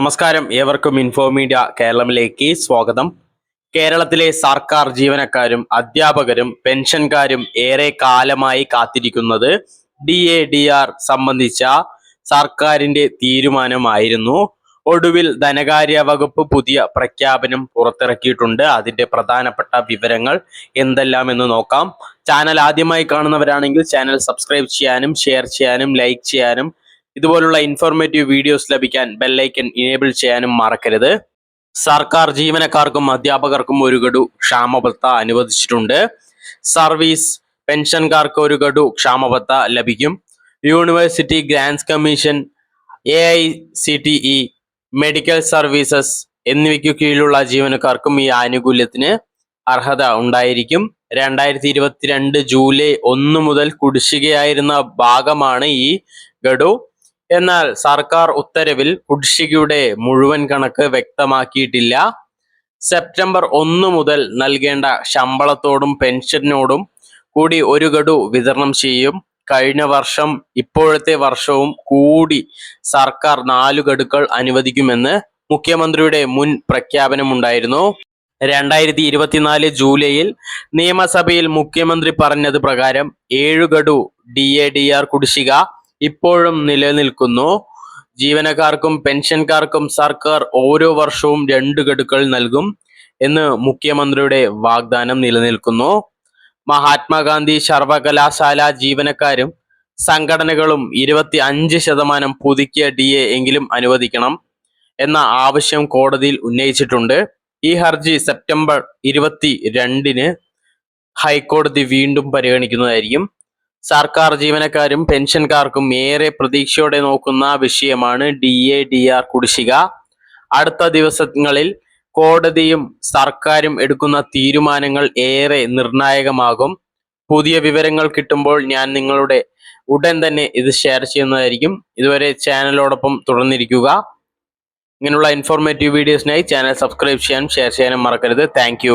നമസ്കാരം. ഏവർക്കും info media കേരളത്തിലേക്ക് സ്വാഗതം. കേരളത്തിലെ സർക്കാർ ജീവനക്കാരും അധ്യാപകരും പെൻഷൻകാരും ഏറെ കാലമായി കാത്തിരിക്കുന്നത് ഡി എ ഡി ആർ സംബന്ധിച്ച സർക്കാരിന്റെ തീരുമാനമായിരുന്നു. ഒടുവിൽ ധനകാര്യ വകുപ്പ് പുതിയ പ്രഖ്യാപനം പുറത്തിറക്കിയിട്ടുണ്ട്. അതിന്റെ പ്രധാനപ്പെട്ട വിവരങ്ങൾ എന്തെല്ലാം എന്ന് നോക്കാം. ചാനൽ ആദ്യമായി കാണുന്നവരാണെങ്കിൽ ചാനൽ സബ്സ്ക്രൈബ് ചെയ്യാനും ഷെയർ ചെയ്യാനും ലൈക്ക് ചെയ്യാനും ഇതുപോലുള്ള ഇൻഫോർമേറ്റീവ് വീഡിയോസ് ലഭിക്കാൻ ബെല്ലൈക്കൻ ഇനേബിൾ ചെയ്യാനും മറക്കരുത്. സർക്കാർ ജീവനക്കാർക്കും അധ്യാപകർക്കും ഒരു ഗഡു ക്ഷാമബത്ത അനുവദിച്ചിട്ടുണ്ട്. സർവീസ് പെൻഷൻകാർക്ക് ഒരു ഗഡു ക്ഷാമബത്ത ലഭിക്കും. University grants commission A I C T E medical services എന്നിവയ്ക്ക് കീഴിലുള്ള ജീവനക്കാർക്കും ഈ ആനുകൂല്യത്തിന് അർഹത ഉണ്ടായിരിക്കും. രണ്ടായിരത്തി ഇരുപത്തിരണ്ട് ജൂലൈ ഒന്ന് മുതൽ കുടിശ്ശികയായിരുന്ന ഭാഗമാണ് ഈ ഗഡു. എന്നാൽ സർക്കാർ ഉത്തരവിൽ കുടിശ്ശികയുടെ മുഴുവൻ കണക്ക് വ്യക്തമാക്കിയിട്ടില്ല. സെപ്റ്റംബർ ഒന്ന് മുതൽ നൽകേണ്ട ശമ്പളത്തോടും പെൻഷനോടും കൂടി ഒരു ഗഡു വിതരണം ചെയ്യും. കഴിഞ്ഞ വർഷം ഇപ്പോഴത്തെ വർഷവും കൂടി സർക്കാർ നാലു ഗഡുക്കൾ അനുവദിക്കുമെന്ന് മുഖ്യമന്ത്രിയുടെ മുൻ പ്രഖ്യാപനമുണ്ടായിരുന്നു. രണ്ടായിരത്തി ഇരുപത്തിനാല് ജൂലൈയിൽ നിയമസഭയിൽ മുഖ്യമന്ത്രി പറഞ്ഞത് പ്രകാരം ഏഴു ഡി എ ഡി ആർ കുടിശ്ശിക ഇപ്പോഴും നിലനിൽക്കുന്നു. ജീവനക്കാർക്കും പെൻഷൻകാർക്കും സർക്കാർ ഓരോ വർഷവും രണ്ട് ഗഡുക്കൾ നൽകും എന്ന് മുഖ്യമന്ത്രിയുടെ വാഗ്ദാനം നിലനിൽക്കുന്നു. മഹാത്മാഗാന്ധി സർവകലാശാല ജീവനക്കാരും സംഘടനകളും ഇരുപത്തി അഞ്ച് ശതമാനം പുതുക്കിയ ഡി എ എങ്കിലും അനുവദിക്കണം എന്ന ആവശ്യം കോടതിയിൽ ഉന്നയിച്ചിട്ടുണ്ട്. ഈ ഹർജി സെപ്റ്റംബർ ഇരുപത്തി രണ്ടിന് ഹൈക്കോടതി വീണ്ടും പരിഗണിക്കുന്നതായിരിക്കും. സർക്കാർ ജീവനക്കാരും പെൻഷൻകാർക്കും ഏറെ പ്രതീക്ഷയോടെ നോക്കുന്ന വിഷയമാണ് ഡി എ ഡി ആർ കുടിശ്ശിക. അടുത്ത ദിവസങ്ങളിൽ കോടതിയും സർക്കാരും എടുക്കുന്ന തീരുമാനങ്ങൾ ഏറെ നിർണായകമാകും. പുതിയ വിവരങ്ങൾ കിട്ടുമ്പോൾ ഞാൻ നിങ്ങളുടെ ഉടൻ തന്നെ ഇത് ഷെയർ ചെയ്യുന്നതായിരിക്കും. ഇതുവരെ ചാനലോടൊപ്പം തുടർന്നിരിക്കുക. ഇങ്ങനെയുള്ള ഇൻഫോർമേറ്റീവ് വീഡിയോസിനായി ചാനൽ സബ്സ്ക്രൈബ് ചെയ്യാനും ഷെയർ ചെയ്യാനും മറക്കരുത്. താങ്ക്